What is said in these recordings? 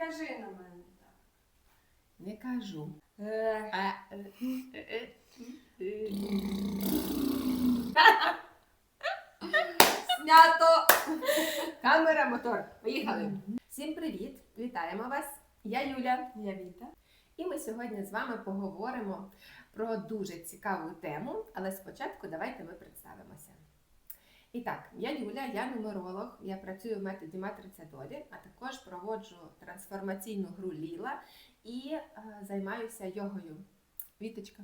кажи на мене так. Не кажу. Е, А. Снято! Камера, мотор. Поїхали. Всім привіт! Вітаємо вас! Я Юля. Я Віта. І ми сьогодні з вами поговоримо про дуже цікаву тему, але спочатку давайте ми представимося. І так, я Юля, я нумеролог, я працюю в методі матриця долі, а також проводжу трансформаційну гру Ліла і е, займаюся йогою. Віточка.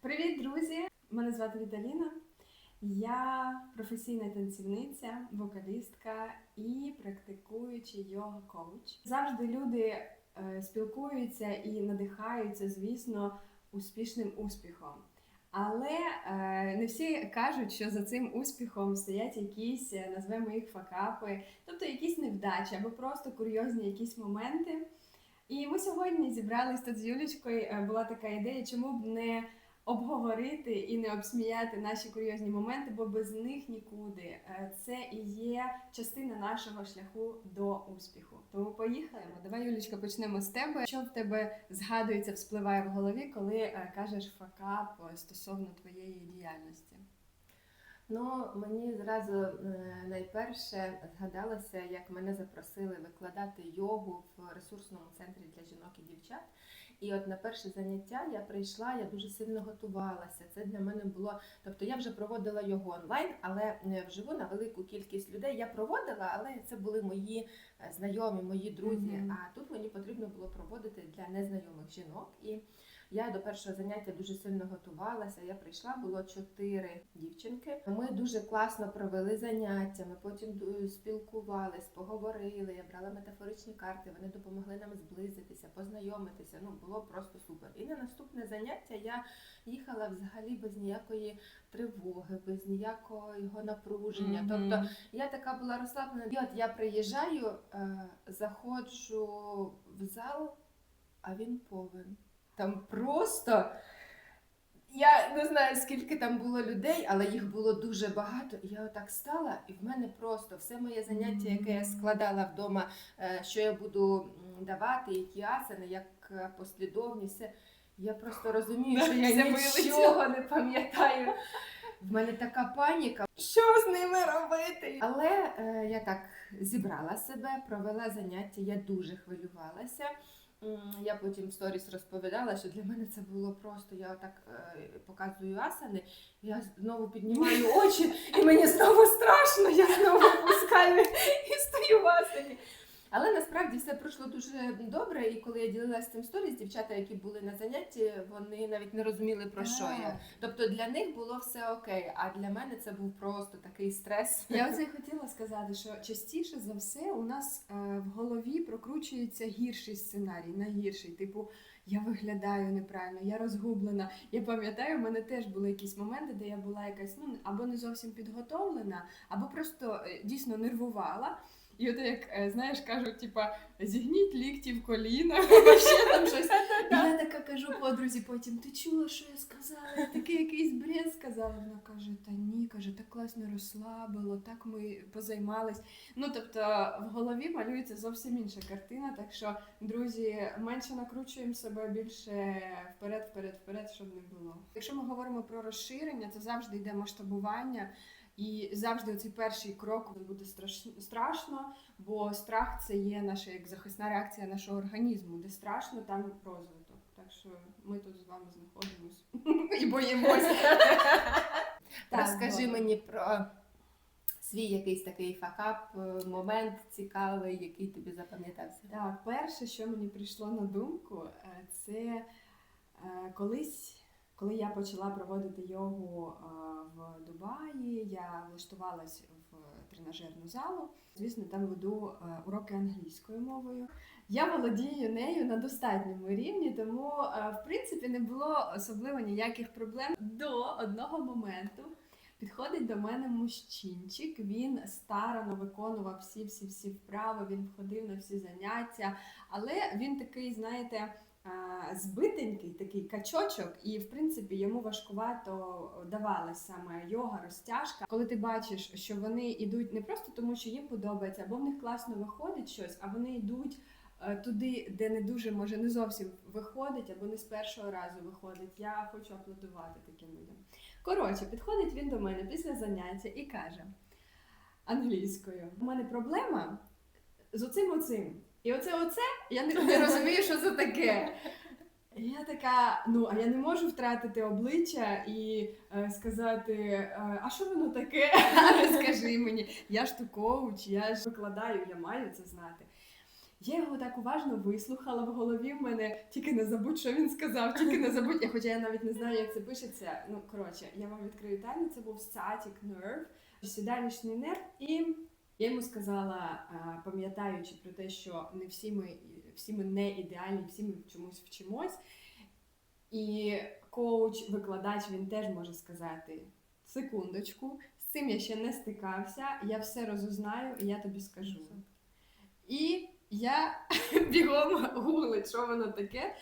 Привіт, друзі! Мене звати Віталіна. Я професійна танцівниця, вокалістка і практикуючий йога-коуч. Завжди люди е, спілкуються і надихаються, звісно, успішним успіхом. Але е, не всі кажуть, що за цим успіхом стоять якісь, е, назвемо їх факапи, тобто якісь невдачі або просто курйозні якісь моменти. І ми сьогодні зібрались тут з Юлічкою. е, Була така ідея, чому б не обговорити і не обсміяти наші курйозні моменти, бо без них нікуди. Е, Це і є частина нашого шляху до успіху. Тому поїхали. Давай, Юлічка, почнемо з тебе. Що в тебе згадується, вспливає в голові, коли е, кажеш факап стосовно твоєї діяльності? Ну, мені зразу е, найперше згадалося, як мене запросили викладати йогу в ресурсному центрі для жінок і дівчат. І от на перше заняття я прийшла, я дуже сильно готувалася. Це для мене було. Тобто я вже проводила його онлайн, але не вживу на велику кількість людей. Я проводила, але це були мої е, знайомі, мої друзі. Мгм. А тут мені потрібно було проводити для незнайомих жінок. І я до першого заняття дуже сильно готувалася. Я прийшла, було чотири дівчинки. Ми дуже класно провели заняття. Ми потім спілкувались, поговорили. Я брала метафоричні карти. Вони допомогли нам зблизитися, познайомитися. Ну було просто супер. І на наступне заняття я їхала взагалі без ніякої тривоги, без ніякого його напруження. Тобто я така була розслаблена. І от я приїжджаю, е, заходжу в зал, а він повен. Там просто. Я не знаю, скільки там було людей, але їх було дуже багато. І я отак стала, і в мене просто все моє заняття, яке я складала вдома, е, що я буду давати, які асани, як е, послідовність. все. Я просто розумію, що я нічого не пам'ятаю. В мене така паніка. Що з ними робити? Але е, я так зібрала себе, провела заняття, я дуже хвилювалася. Я потім в сторіс розповідала, що для мене це було просто. Я так е, показую асани, я знову піднімаю очі, і мені знову страшно, я знову пускаю і стою в асані. Але насправді все пройшло дуже добре, і коли я ділилася цим сторіс, дівчата, які були на занятті, вони навіть не розуміли про що я. Тобто для них було все окей, а для мене це був просто такий стрес. Я оце й хотіла сказати, що частіше за все у нас е, в голові прокручується гірший сценарій, найгірший. Типу, я виглядаю неправильно, я розгублена. Я пам'ятаю, в мене теж були якісь моменти, де я була якась ну або не зовсім підготовлена, або просто е, дійсно нервувала. І от як е, знаєш, кажуть, типа зігніть лікті в коліна, або ще там щось. І я така кажу подрузі потім, ти чула, що я сказала? Такий якийсь бред сказала. Вона каже, та ні, каже, так класно розслабило, так ми позаймались. Ну тобто в голові малюється зовсім інша картина. Так що, друзі, менше накручуємо себе більше вперед, вперед, вперед, щоб не було. Якщо ми говоримо про розширення, то завжди йде масштабування. І завжди цей перший крок буде страш- страшно, бо страх це є наша як захисна реакція нашого організму. Де страшно, там розвиток. Так що ми тут з вами знаходимось і боїмося. Розкажи мені про свій якийсь такий факап, е, момент цікавий, який тобі запам'ятався. Так, перше, що мені прийшло на думку, е, це е, колись, коли я почала проводити йогу в Дубаї, я влаштувалась в тренажерну залу. Звісно, там веду е, уроки англійською мовою. Я володію нею на достатньому рівні, тому е, в принципі не було особливо ніяких проблем до одного моменту. Підходить до мене мужчинчик, він старано виконував всі всі всі вправи, він входив на всі заняття, але він такий, знаєте, збитенький, такий качочок, і в принципі йому важкувато давалась саме йога, розтяжка. Коли ти бачиш, що вони йдуть не просто тому, що їм подобається, або в них класно виходить щось, а вони йдуть е, туди, де не дуже може не зовсім виходить або не з першого разу виходить. Я хочу аплодувати таким людям. Коротше, підходить він до мене після заняття і каже англійською: у мене проблема з оцим оцим. І оце оце я не, не розумію, що це таке. Я така, ну а я не можу втратити обличчя і е, сказати, е, а що воно таке? Скажи мені, я ж то коуч, я ж викладаю, я маю це знати. Я його так уважно вислухала в голові в мене, тільки не забудь, що він сказав, тільки не забудь. Хоча я навіть не знаю, як це пишеться. Ну, коротше, я вам відкрию тайну, це був static nerve, сідалічний нерв. І я йому сказала, пам'ятаючи про те, що не всі ми, всі ми не ідеальні, всі ми чомусь вчимось. І коуч, викладач, він теж може сказати: секундочку, з цим я ще не стикався, я все розузнаю і я тобі скажу. І я бігом гуглить, що воно таке.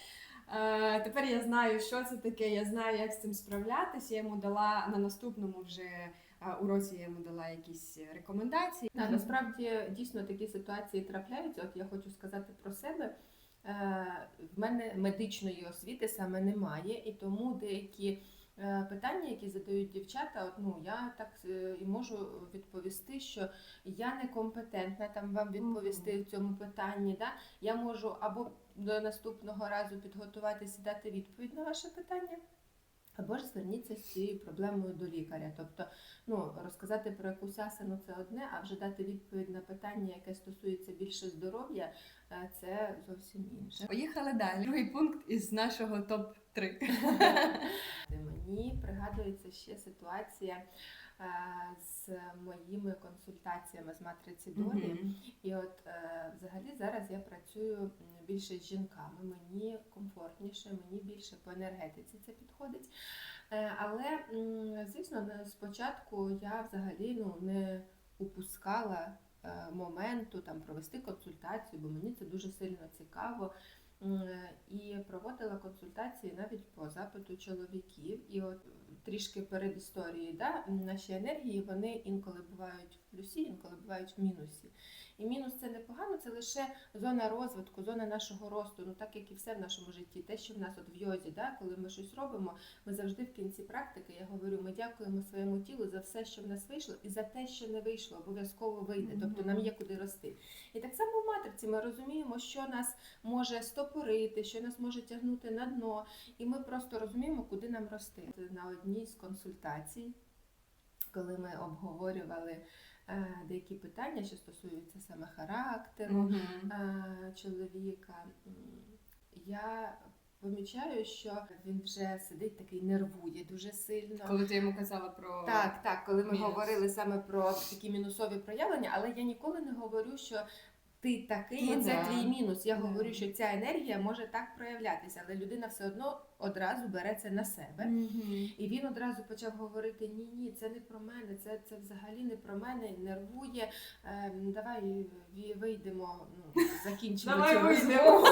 Тепер я знаю, що це таке, я знаю, як з цим справлятися. Я йому дала на наступному вже уроці, я йому дала якісь рекомендації. Да, насправді дійсно такі ситуації трапляються. От я хочу сказати про себе. Е, В мене медичної освіти саме немає, і тому деякі е, питання, які задають дівчата, от, ну я так е, і можу відповісти, що я некомпетентна там вам відповісти в цьому питанні. Да? Я можу або до наступного разу підготуватися дати відповідь на ваше питання. Або ж зверніться з цією проблемою до лікаря. Тобто, ну розказати про якусь асану це одне, а вже дати відповідь на питання, яке стосується більше здоров'я, е, це зовсім інше. Поїхали далі. Другий пункт із нашого топ 3 Мені пригадується ще ситуація з моїми консультаціями з матриці долі. І от е, взагалі зараз я працюю більше з жінками. Мені комфортніше, мені більше по енергетиці це підходить. Е, але звісно, спочатку я взагалі ну не упускала е, моменту там провести консультацію, бо мені це дуже сильно цікаво. І проводила консультації навіть по запиту чоловіків. І от трішки перед історією, да, наші енергії вони інколи бувають в плюсі, інколи бувають в мінусі. І мінус це непогано, це лише зона розвитку, зона нашого росту. Ну так як і все в нашому житті. Те, що в нас от в йозі, да, коли ми щось робимо, ми завжди в кінці практики, я говорю, ми дякуємо своєму тілу за все, що в нас вийшло, і за те, що не вийшло, обов'язково вийде. Тобто нам є куди рости. І так само в матриці ми розуміємо, що нас може стопорити, що нас може тягнути на дно, і ми просто розуміємо, куди нам рости. На одній з консультацій, коли ми обговорювали деякі питання, що стосуються саме характеру е, чоловіка, я помічаю, що він вже сидить такий нервує дуже сильно. Коли ти йому казала про Так, так, коли ми Мінус. говорили саме про такі мінусові проявлення, але я ніколи не говорю, що ти такий, Ну це да. твій мінус. Я Да. говорю, що ця енергія може так проявлятися, але людина все одно одразу бере це на себе. Мгм. І він одразу почав говорити: ні, ні, це не про мене, це, це взагалі не про мене, нервує. Ем, давай вийдемо, ну, закінчимо Давай цю вийдемо. розмову.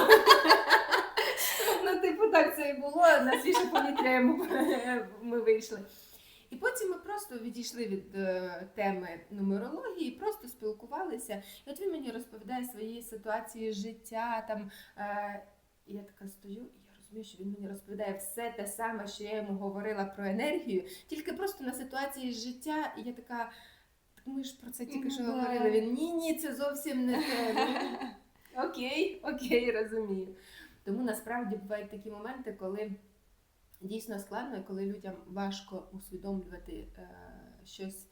Ну, типу, так це і було. На свіже повітря йому ми вийшли. І потім ми просто відійшли від е, теми нумерології, просто спілкувалися. І от він мені розповідає свої ситуації життя. Там, е, і я така стою, і я розумію, що він мені розповідає все те саме, що я йому говорила про енергію, тільки просто на ситуації життя. І я така, ми ж про це тільки що Ну, да. говорили. Він ні, ні, це зовсім не те. Окей, окей, розумію. Тому насправді бувають такі моменти, коли дійсно складно, і коли людям важко усвідомлювати е, щось,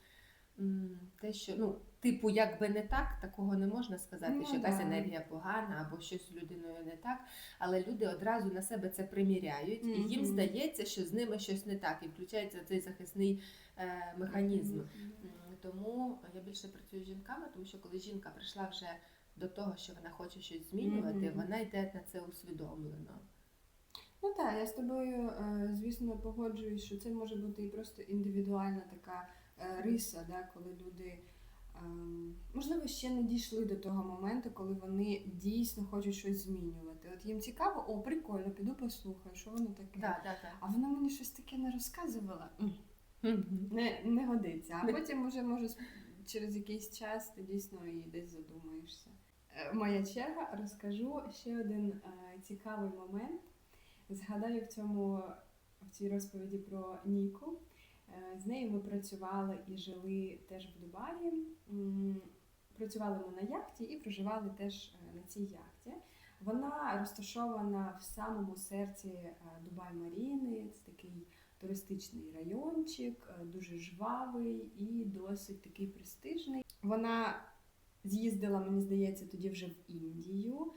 те, що ну, типу, якби не так, такого не можна сказати, Ну, що якась да. енергія погана або щось з людиною не так. Але люди одразу на себе це приміряють, і їм здається, що з ними щось не так, і включається цей захисний е, механізм. Мгм. М, Тому я більше працюю з жінками, тому що коли жінка прийшла вже до того, що вона хоче щось змінювати, Мгм. вона йде на це усвідомлено. Ну так, я з тобою, е, звісно, погоджуюсь, що це може бути і просто індивідуальна така е, риса, да, коли люди, ем, можливо, ще не дійшли до того моменту, коли вони дійсно хочуть щось змінювати. От їм цікаво, о, прикольно, піду послухаю, що воно таке. Да, да, да. А вона мені щось таке не розказувала. Не, не годиться. А потім уже може через якийсь час ти дійсно і десь задумаєшся. е, моя черга, розкажу ще один цікавий момент. Згадаю в цьому в цій розповіді про Ніку. Е, З нею ми працювали і жили теж в Дубаї. Працювали ми на яхті і проживали теж е, на цій яхті. Вона розташована в самому серці е, Дубай Маріни. Це такий туристичний райончик, дуже жвавий і досить такий престижний. Вона з'їздила, мені здається, тоді вже в Індію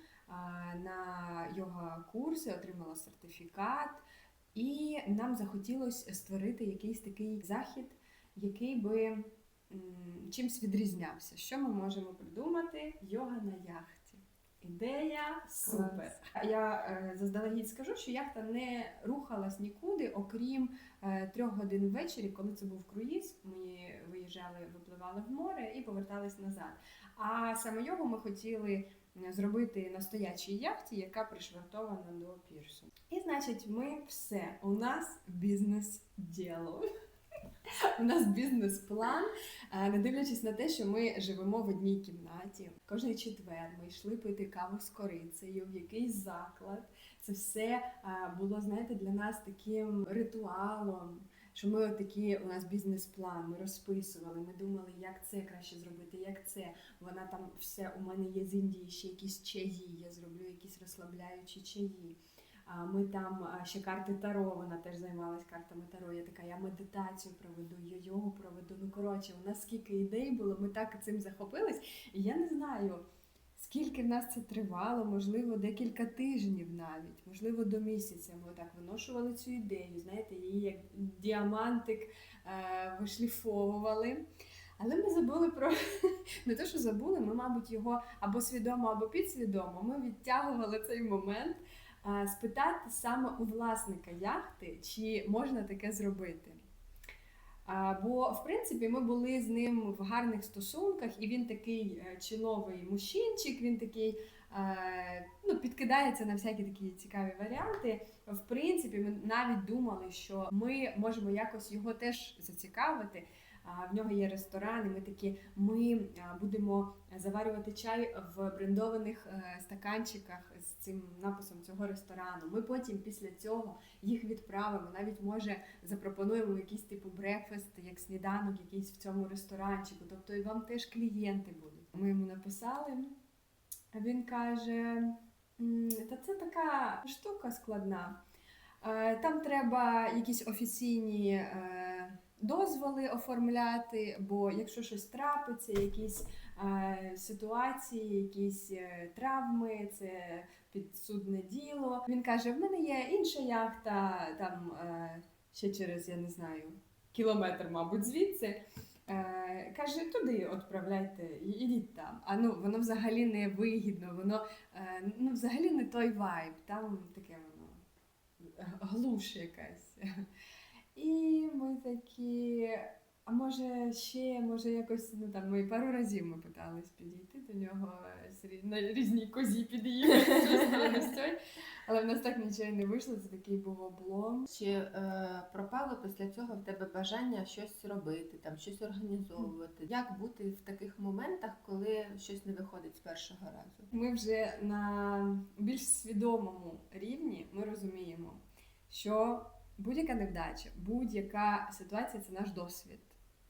на йога курси, отримала сертифікат, і нам захотілося створити якийсь такий захід, який би м, чимсь відрізнявся. Що ми можемо придумати? Йога на яхті. Ідея супер. Я е, заздалегідь скажу, що яхта не рухалась нікуди, окрім е, трьох годин ввечері, коли це був круїз. Ми виїжджали, випливали в море і повертались назад. А саме його ми хотіли зробити на стоячій яхті, яка пришвартована до пірсу. І значить, ми все. У нас бізнес діло. У нас бізнес-план, е, не дивлячись на те, що ми живемо в одній кімнаті. Кожний четвер ми йшли пити каву з корицею в якийсь заклад. Це все е, було, знаєте, для нас таким ритуалом. Що ми такі, у нас бізнес-план, ми розписували, ми думали, як це краще зробити, як це. Вона там все у мене є з Індії, ще якісь чаї, я зроблю якісь розслабляючі чаї. Ми там ще карти Таро, вона теж займалась картами Таро. Я така, я медитацію проведу, я йогу проведу. Ну коротше, у нас скільки ідей було, ми так цим захопились. І я не знаю, скільки в нас це тривало, можливо, декілька тижнів навіть, можливо, до місяця. Ми так виношували цю ідею, знаєте, її як діамантик е, вишліфовували. Але ми забули про не те, що забули, ми, мабуть, його або свідомо, або підсвідомо. Ми відтягували цей момент а, спитати саме у власника яхти, чи можна таке зробити. Бо, в принципі, ми були з ним в гарних стосунках, і він такий е, чиновий мужчинчик, він такий е, ну, підкидається на всякі такі цікаві варіанти. В принципі, ми навіть думали, що ми можемо якось його теж зацікавити. В нього є ресторан, і ми такі ми будемо заварювати чай в брендованих е, стаканчиках з цим написом цього ресторану. Ми потім після цього їх відправимо. Навіть може запропонуємо якийсь типу брекфест, як сніданок, якийсь в цьому ресторанчику. Тобто і вам теж клієнти будуть. Ми йому написали. Він каже: та це така штука складна. Е, Там треба якісь офіційні е, дозволи оформляти, бо якщо щось трапиться, якісь е, ситуації, якісь е, травми, це підсудне діло. Він каже: в мене є інша яхта, там е, ще через, я не знаю, кілометр, мабуть, звідси. Е, каже, туди відправляйте, ідіть там. А ну воно взагалі не вигідно, воно е, ну, взагалі не той вайб, там таке воно глуш якась. І ми такі. А може ще, може якось, ну там ми пару разів ми питались підійти до нього на різній козі під'їхати але в нас так нічого не вийшло, це такий був облом. Чи е, пропало після цього в тебе бажання щось робити, там щось організовувати? Як бути в таких моментах, коли щось не виходить з першого разу? Ми вже на більш свідомому рівні ми розуміємо, що будь-яка невдача, будь-яка ситуація це наш досвід.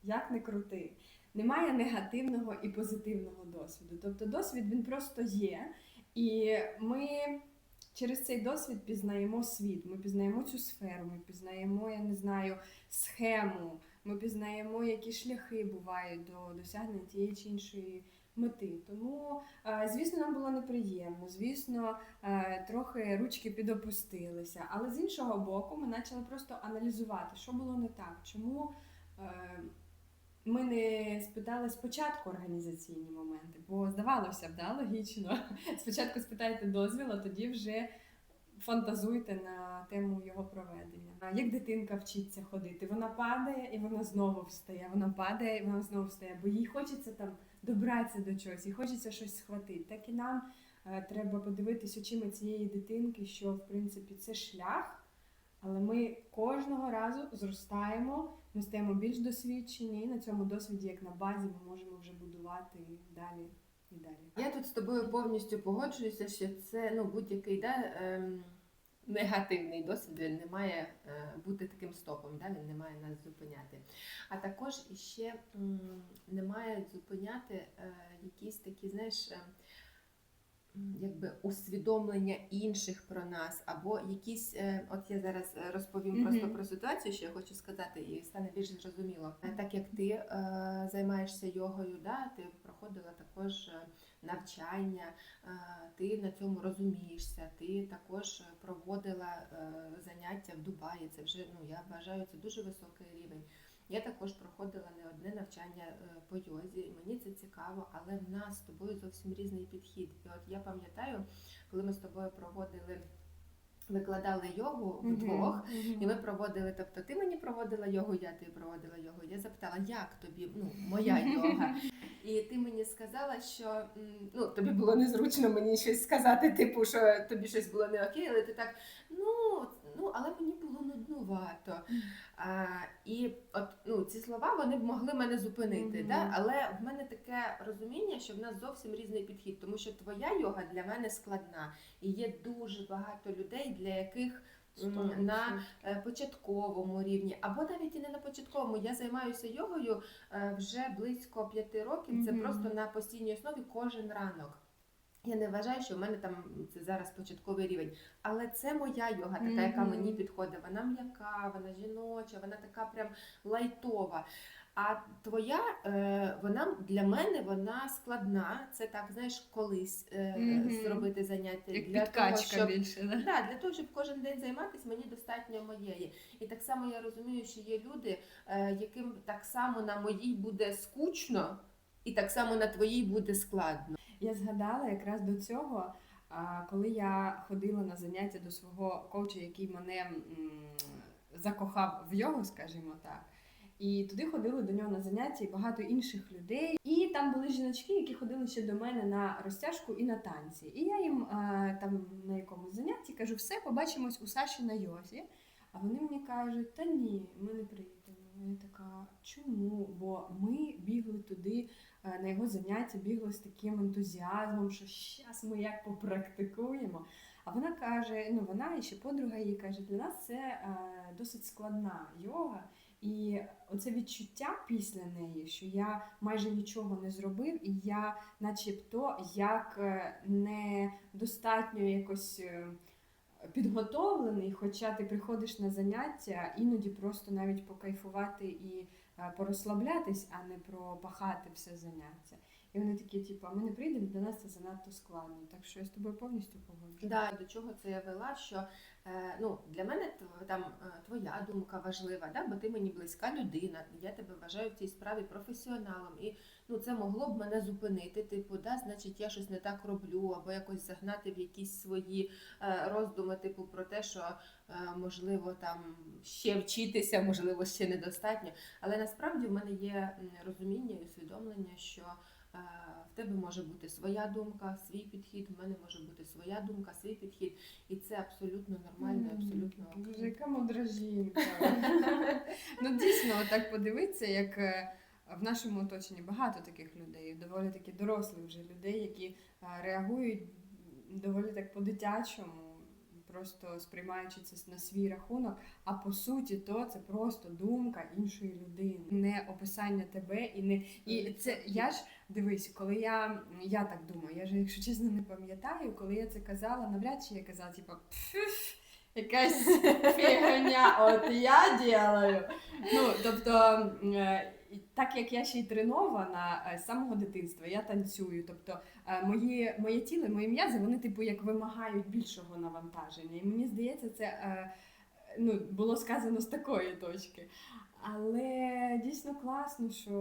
Як не крути. Немає негативного і позитивного досвіду. Тобто досвід він просто є. І ми через цей досвід пізнаємо світ, ми пізнаємо цю сферу, ми пізнаємо, я не знаю, схему, ми пізнаємо, які шляхи бувають до досягнення тієї чи іншої мети. Тому, е, звісно, нам було неприємно, звісно, е, трохи ручки підопустилися. Але з іншого боку, ми почали просто аналізувати, що було не так, чому. е, Ми не спитали спочатку організаційні моменти, бо здавалося б, да, логічно. Спочатку спитайте дозвіл, а тоді вже фантазуйте на тему його проведення. Як дитинка вчиться ходити, вона падає і вона знову встає. Вона падає і вона знову встає, бо їй хочеться там добратися до чогось, їй хочеться щось схватити. Так і нам е, треба подивитись очима цієї дитинки, що в принципі це шлях, але ми кожного разу зростаємо, ми стаємо більш досвідчені, і на цьому досвіді, як на базі, ми можемо вже будувати далі і далі. Я тут з тобою повністю погоджуюся, що це ну, будь-який да, ем, негативний досвід він не має е, бути таким стопом, да, він не має нас зупиняти. А також іще не має зупиняти е, якісь такі, знаєш. е, Якби усвідомлення інших про нас, або якісь, от я зараз розповім Мгм. просто про ситуацію, що я хочу сказати, і стане більш зрозуміло. Так як ти е, займаєшся йогою, да, ти проходила також навчання, е, ти на цьому розумієшся, ти також проводила е, заняття в Дубаї. Це вже ну я вважаю це дуже високий рівень. Я також проходила не одне навчання е, по йозі. і Мені це цікаво, але в нас з тобою зовсім різний підхід. І от я пам'ятаю, коли ми з тобою проводили, викладали йогу вдвох. Мгм. І ми проводили, тобто ти мені проводила йогу, я тобі проводила йогу. Я запитала, як тобі ну, моя йога? І ти мені сказала, що ну, тобі було незручно мені щось сказати, типу, що тобі щось було не окей, але ти так, ну, ну але мені було нуднувато. А, і от ну, ці слова вони б могли мене зупинити. Мгм. Да? Але в мене таке розуміння, що в нас зовсім різний підхід, тому що твоя йога для мене складна. І є дуже багато людей, для яких на е, початковому рівні, або навіть і не на початковому. Я займаюся йогою е, вже близько п'яти років. Це Мгм. просто на постійній основі кожен ранок. Я не вважаю, що в мене там це зараз початковий рівень, але це моя йога, така, яка мені підходить. Вона м'яка, вона жіноча, вона така прям лайтова. А твоя, е, вона для мене вона складна. Це так, знаєш, колись е, Мгм. зробити заняття Як для того, щоб більше, да? Да, для того, щоб кожен день займатися, мені достатньо моєї. І так само я розумію, що є люди, е, яким так само на моїй буде скучно, і так само на твоїй буде складно. Я згадала якраз до цього, коли я ходила на заняття до свого коуча, який мене закохав в йогу, скажімо так. І туди ходили до нього на заняття і багато інших людей. І там були жіночки, які ходили ще до мене на розтяжку і на танці. І я їм там на якомусь занятті кажу, все, побачимось у Саші на йозі. А вони мені кажуть, та ні, ми не прийдемо. Я така, чому? Бо ми бігли туди на його заняття, бігли з таким ентузіазмом, що зараз ми як попрактикуємо. А вона каже: ну вона і ще подруга її каже, для нас це е, досить складна йога. І оце відчуття після неї, що я майже нічого не зробив, і я, начебто, як е, недостатньо якось е, підготовлений, хоча ти приходиш на заняття, іноді просто навіть покайфувати і е, порозслаблятись, а не пропахати все заняття. І вони такі, типу, а ми не прийдемо, для нас це занадто складно. Так що я з тобою повністю погоджуюсь. Да, до чого це я вела? Що е, ну, для мене там е, твоя думка важлива, да? бо ти мені близька людина, я тебе вважаю в цій справі професіоналом. І ну, це могло б мене зупинити. Типу, да, значить, я щось не так роблю, або якось загнати в якісь свої е, роздуми, типу, про те, що е, можливо там ще вчитися, можливо, ще недостатньо. Але насправді в мене є розуміння і усвідомлення, що в тебе може бути своя думка, свій підхід, в мене може бути своя думка, свій підхід, і це абсолютно нормально, абсолютно Боже, яка мудра жінка. ну дійсно, так подивитися, як е, в нашому оточенні багато таких людей, доволі таки дорослих вже людей, які е, реагують доволі так по-дитячому, просто сприймаючи це на свій рахунок. А по суті, то це просто думка іншої людини, не описання тебе і не і це я ж дивись, коли я я так думаю, я ж якщо чесно не пам'ятаю, коли я це казала, навряд чи я казала, типу, якась фігня, от я ділаю. Ну, тобто, е, так як я ще й тренована е, з самого дитинства, я танцюю. Тобто, е, мої, моє тіло, мої м'язи, вони, типу, як вимагають більшого навантаження. І мені здається, це ну, було сказано з такої точки. Але дійсно класно, що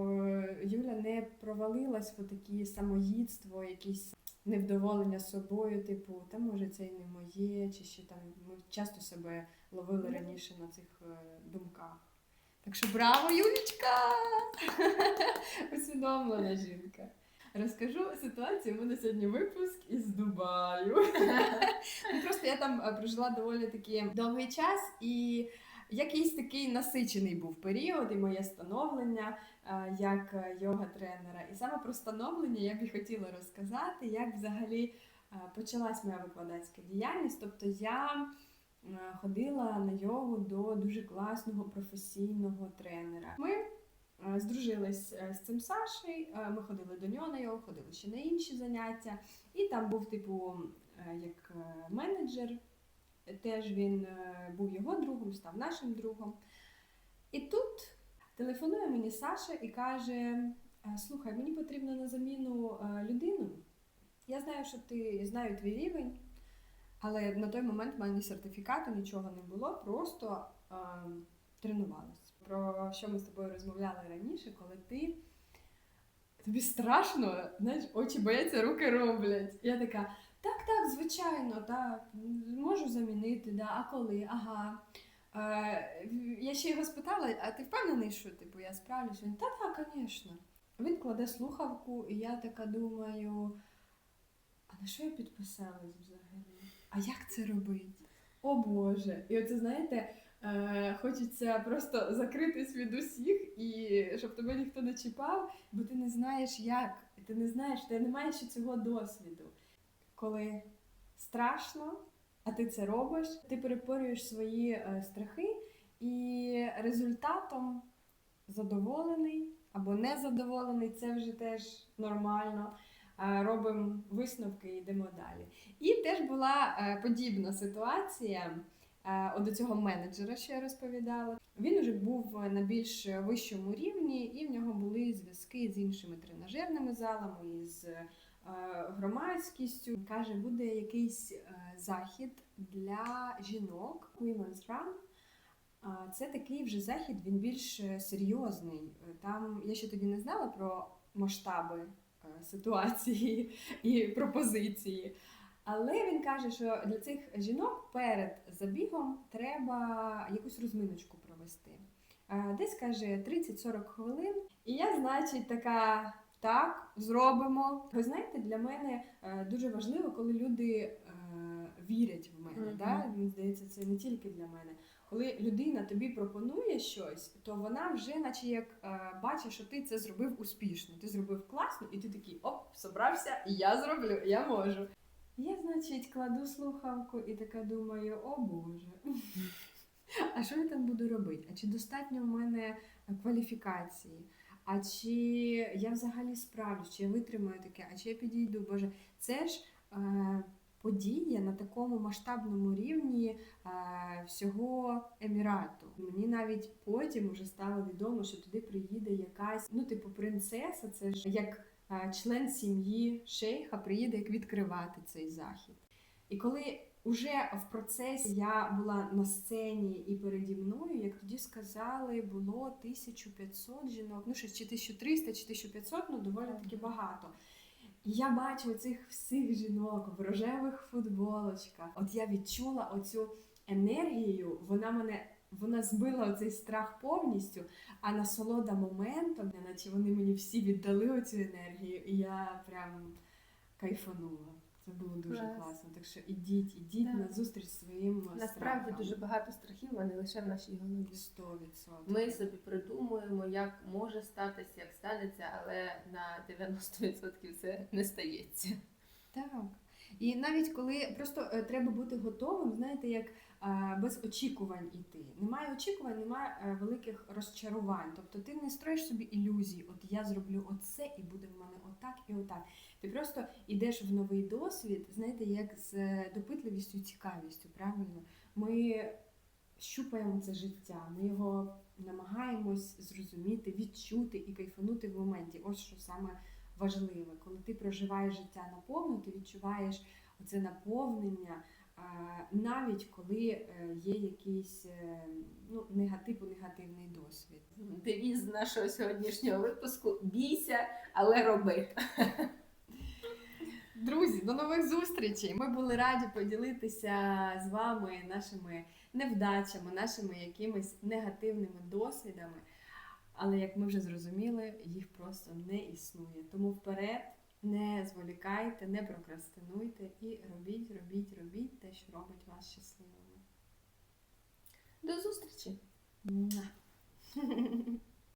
Юля не провалилась в такі самоїдство, якісь невдоволення собою, типу, та може це і не моє, чи ще там ми часто себе ловили раніше на цих е, думках. Так що браво, Юлічка! Усвідомлена жінка. Розкажу ситуацію. У мене сьогодні випуск із Дубаю. Ну, Просто я там е, прожила доволі таки довгий час, і якийсь такий насичений був період і моє становлення е, як е, йога-тренера. І саме про становлення я б і хотіла розказати, як взагалі е, почалась моя викладацька діяльність. Тобто я ходила на йогу до дуже класного професійного тренера. Ми здружились з цим Сашею, ми ходили до нього на йогу, ходили ще на інші заняття, і там був, типу, як менеджер. Теж він е, був його другом, став нашим другом. І тут телефонує мені Саша і каже: «Е, Слухай, мені потрібно на заміну е, людину. Я знаю, що ти знаю твій рівень, але на той момент в мене сертифікату, нічого не було, просто е, тренувалась. Про що ми з тобою розмовляли раніше, коли ти. Тобі страшно, знаєш, очі бояться, руки роблять. Я така, так, так, звичайно, так, можу замінити, да, а коли? Ага. Е, я ще його спитала, а ти впевнений, що типу, я справлюсь? Він, та так, звісно. Він кладе слухавку, і я така думаю, а на що я підписалась взагалі? А як це робити? О Боже! І оце, знаєте, е, хочеться просто закритись від усіх, і щоб тебе ніхто не чіпав, бо ти не знаєш як, ти не знаєш, ти не маєш цього досвіду. Коли страшно, а ти це робиш, ти перепорюєш свої е, страхи, і результатом задоволений або незадоволений, це вже теж нормально. Е, Робимо висновки і йдемо далі. І теж була е, подібна ситуація до цього менеджера, що я розповідала. Він уже був на більш вищому рівні, і в нього були зв'язки з іншими тренажерними залами, з громадськістю. Каже, буде якийсь е, захід для жінок Women's Run. Це такий вже захід, він більш е, серйозний. Е, Там я ще тоді не знала про масштаби е, ситуації і пропозиції. Але він каже, що для цих жінок перед забігом треба якусь розминочку провести. Е, Десь каже 30-40 хвилин. І я, значить, така. Так, зробимо. Ви знаєте, для мене е, дуже важливо, коли люди е, вірять в мене. Мгм. Да? Мені здається, це не тільки для мене. Коли людина тобі пропонує щось, то вона вже, наче як е, бачить, що ти це зробив успішно, ти зробив класно, і ти такий оп, собрався, і я зроблю, я можу. Я, значить, кладу слухавку і така думаю, о Боже. А що я там буду робити? А чи достатньо в мене кваліфікації? А чи я взагалі справлюсь, чи я витримаю таке, а чи я підійду? Боже, це ж е, подія на такому масштабному рівні е, всього Емірату. Мені навіть потім вже стало відомо, що туди приїде якась, ну, типу, принцеса, це ж як е, член сім'ї шейха приїде як відкривати цей захід. І коли уже в процесі я була на сцені і переді мною, як тоді сказали, було 1500 жінок, ну щось чи 1300, чи 1500, ну доволі таки багато. І я бачу цих всіх жінок в рожевих футболочках. От я відчула оцю енергію, вона мене. Вона збила оцей страх повністю, а насолода моментом, наче вони мені всі віддали оцю енергію, і я прям кайфанула. Це було дуже Клас. класно. Так що ідіть, ідіть Так. на зустріч своїм Насправді страхам. дуже багато страхів, а не лише в нашій голові. 100%. Ми собі придумуємо, як може статися, як станеться, але на 90% це не стається. Так. І навіть коли просто е, треба бути готовим, знаєте, як е, без очікувань іти. Немає очікувань, немає е, великих розчарувань. Тобто ти не строїш собі ілюзій, от я зроблю оце і буде в мене отак і отак. Ти просто йдеш в новий досвід, знаєте, як з е, допитливістю і цікавістю, правильно? Ми щупаємо це життя, ми його намагаємось зрозуміти, відчути і кайфанути в моменті. Ось що саме важливе. Коли ти проживаєш життя наповну, ти відчуваєш оце наповнення, навіть коли е, є якийсь е, ну, негатив, негативний досвід. Девіз нашого сьогоднішнього випуску бійся, але роби. Друзі, до нових зустрічей! Ми були раді поділитися з вами нашими невдачами, нашими якимись негативними досвідами. Але як ми вже зрозуміли, їх просто не існує. Тому вперед не зволікайте, не прокрастинуйте і робіть, робіть, робіть те, що робить вас щасливими. До зустрічі!